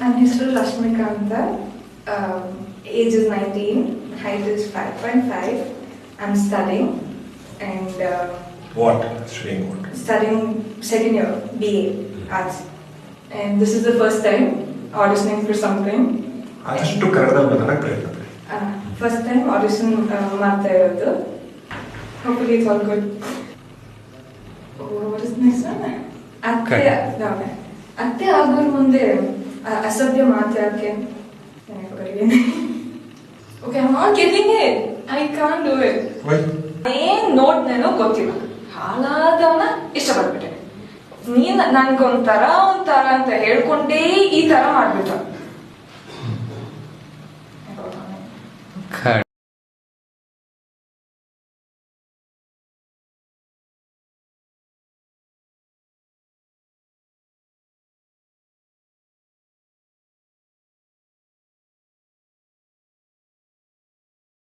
ನನ್ನ ಹೆಸರು ರಶ್ಮಿಕಾ ಅಂತ age is nineteen height is five point five I am studying and What? Studying what? studying second year BA Arts. And this is the first time auditioning for something. ಆದಷ್ಟು ಕನ್ನಡದಲ್ಲಿ ಮಾತಾಡಕ್ಕೆ ಪ್ರಯತ್ನ ಪಡಿ Uh, first time audition uh, ಮಾಡ್ತಾ ಇರೋದು Hopefully it's all good. Oh, what is the next one? ಅತ್ತೆ no, ಅತ್ತೆ ಆಗೋರ್ ಮುಂದೆ ಅ- ಅಸಭ್ಯ ಮಾತಾಡಕ್ಕೆ okay I not getting it I can't do it Why? ಏನ್ ನೋಡ್ನೇನೋ ಗೊತ್ತಿಲ್ಲ. ಹಾಳಾದವನ ಇಷ್ಟಪಟ್ಬಿಟ್ಟೆ. ನೀನ್ ನನ್ಗೊಂಥರ ಒಂಥರ ಅಂತ ಹೇಳ್ಕೊಂಡೇ ಈ ತರ ಮಾಡ್ಬಿಟ್ಟ.